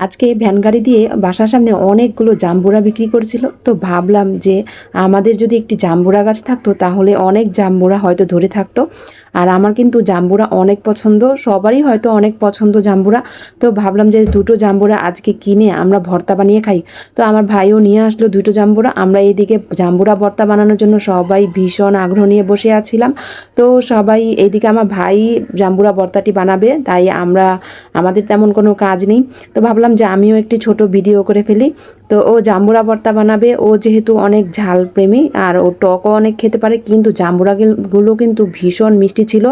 আজকে ভ্যান গাড়ি দিয়ে বাসার সামনে অনেকগুলো জাম্বুরা বিক্রি করছিল। তো ভাবলাম যে আমাদের যদি একটি জাম্বুরা গাছ থাকতো, তাহলে অনেক জাম্বুরা হয়তো ধরে থাকতো। আর আমার কিন্তু জাম্বুরা অনেক পছন্দ, সবারই হয়তো অনেক পছন্দ জাম্বুরা। তো ভাবলাম যে দুটো জাম্বুরা আজকে কিনে আমরা ভর্তা বানিয়ে খাই। তো আমার ভাইও নিয়ে আসলো দুটো জাম্বুরা। আমরা এইদিকে জাম্বুরা ভর্তা বানানোর জন্য সবাই ভীষণ আগ্রহ নিয়ে বসে আছিলাম। তো সবাই এইদিকে আমার ভাই জাম্বুরা ভর্তাটি বানাবে, তাই আমরা, আমাদের তেমন কোনো কাজ নেই। তো ভাবলাম যে আমিও একটি ছোট ভিডিও করে ফেলি। তো ও জাম্বুরা ভর্তা বানাবে। ও যেহেতু অনেক ঝাল প্রেমী আর ও টকও অনেক খেতে পারে, কিন্তু জাম্বুরা গুলো কিন্তু ভীষণ মিষ্টি ছিল।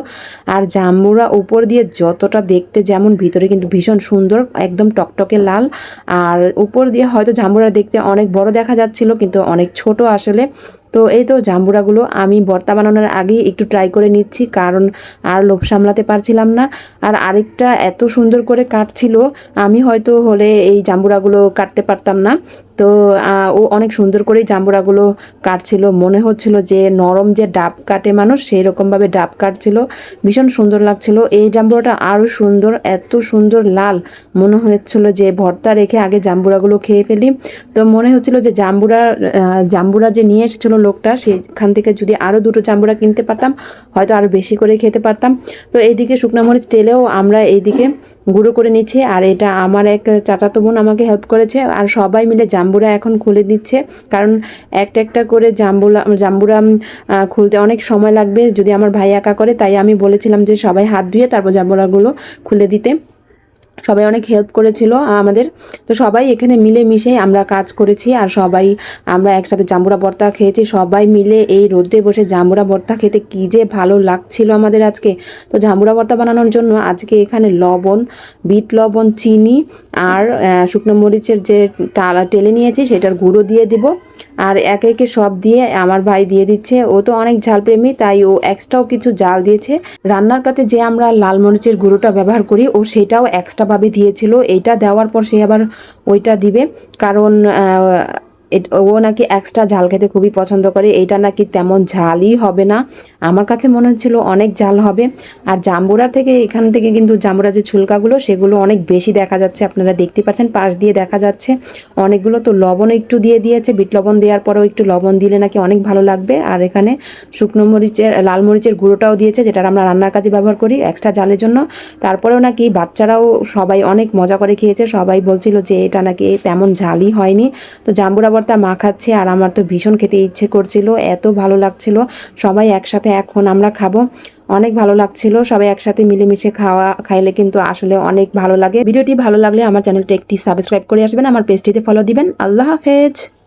আর জাম্বুরা উপর দিয়ে যতটা দেখতে যেমন, ভিতরে কিন্তু ভীষণ সুন্দর, একদম টকটকে লাল। আর উপর দিয়ে হয়তো জাম্বুরা দেখতে অনেক বড় দেখা যাচ্ছিল, কিন্তু অনেক ছোট আসলে। তো এই তো জাম্বুরাগুলো আমি ভর্তা বানানোর আগেই একটু ট্রাই করে নিচ্ছি, কারণ আর লোভ সামলাতে পারছিলাম না। আর আরেকটা এত সুন্দর করে কাটছিল, আমি হয়তো হলে এই জাম্বুরাগুলো কাটতে পারতাম না। তো ও অনেক সুন্দর করেই জাম্বুরাগুলো কাটছিল। মনে হচ্ছিল যে নরম যে ডাব কাটে মানুষ সেই রকমভাবে ডাব কাটছিল। ভীষণ সুন্দর লাগছিল। এই জাম্বুরাটা আরও সুন্দর, এত সুন্দর লাল। মনে হচ্ছিল যে ভর্তা রেখে আগে জাম্বুরাগুলো খেয়ে ফেলি। তো মনে হচ্ছিল যে জাম্বুরা জাম্বুরা যে নিয়ে এসেছিল লোকটা সেখান থেকে যদি আরও দুটো জাম্বুরা কিনতে পারতাম, হয়তো আরও বেশি করে খেতে পারতাম। তো এইদিকে শুকনো মরিচ তেলেও আমরা এইদিকে গুঁড়ো করে নিচ্ছি। আর এটা আমার এক চাচাতো বোন আমাকে হেল্প করেছে। আর সবাই মিলে জাম্বুরা এখন খুলে দিচ্ছে। কারণ একটা একটা করে জাম্বুরা জাম্বুরা খুলতে অনেক সময় লাগবে। যদি আমার ভাই একা করে, তাই আমি বলেছিলাম যে সবাই হাত ধুয়ে তারপর জাম্বুরাগুলো খুলে দিতে। সবাই অনেক হেল্প করেছিল, আমাদের। তো সবাই এখানে মিলে মিশে আমরা কাজ করেছি আর সবাই আমরা একসাথে জাম্বুরা ভর্তা খেয়েছি। সবাই মিলে এই রোদে বসে জাম্বুরা ভর্তা খেতে কী যে ভালো লাগছিল আমাদের আজকে। তো জাম্বুরা ভর্তা বানানোর জন্য আজকে এখানে লবণ, বিট লবণ, চিনি আর শুকনো মরিচের যে টালা, টেলে নিয়েছি, সেটার গুঁড়ো দিয়ে দিব। আর একে একে সব দিয়ে আমার ভাই দিয়ে দিচ্ছে। ও তো অনেক ঝাল প্রেমী তাই ও এক্সট্রাও কিছু জাল দিয়েছে। রান্নার কাছে যে আমরা লাল মরিচের গুঁড়োটা ব্যবহার করি, ও সেটাও এক্সট্রাভাবে দিয়েছিল। এইটা দেওয়ার পর সে আবার ওইটা দিবে। কারণ ও নাকি এক্সট্রা ঝাল খেতে খুবই পছন্দ করে। এটা নাকি তেমন ঝালই হবে না। আমার কাছে মনে হচ্ছিল অনেক ঝাল হবে। আর জাম্বুরা থেকে, এখান থেকে কিন্তু জাম্বুরা যে ছুলকাগুলো, সেগুলো অনেক বেশি দেখা যাচ্ছে। আপনারা দেখতে পাচ্ছেন, পাশ দিয়ে দেখা যাচ্ছে। অনেকগুলো তো লবণ একটু দিয়ে দিয়েছে। বিট লবণ দেওয়ার পরেও একটু লবণ দিলে নাকি অনেক ভালো লাগবে। আর এখানে শুকনো মরিচের, লাল মরিচের গুঁড়োটাও দিয়েছে যেটা আমরা রান্নার কাজে ব্যবহার করি এক্সট্রা জালের জন্য। তারপরেও নাকি বাচ্চারাও সবাই অনেক মজা করে খেয়েছে। সবাই বলছিল যে এটা নাকি তেমন ঝালই হয়নি। তো জাম্বুরা মা খাচ্ছে আর আমার তো ভীষণ খেতে ইচ্ছে করছিল, এত ভালো লাগছিল। সবাই একসাথে এখন আমরা খাব। অনেক ভালো লাগছিল, সবাই একসাথে মিলেমিশে খাওয়া, খাইলে কিন্তু আসলে অনেক ভালো লাগে। ভিডিওটি ভালো লাগলে আমার চ্যানেলটা একটি সাবস্ক্রাইব করে আসবেন, আমার পেজটিতে ফলো দিবেন। আল্লাহ হাফেজ।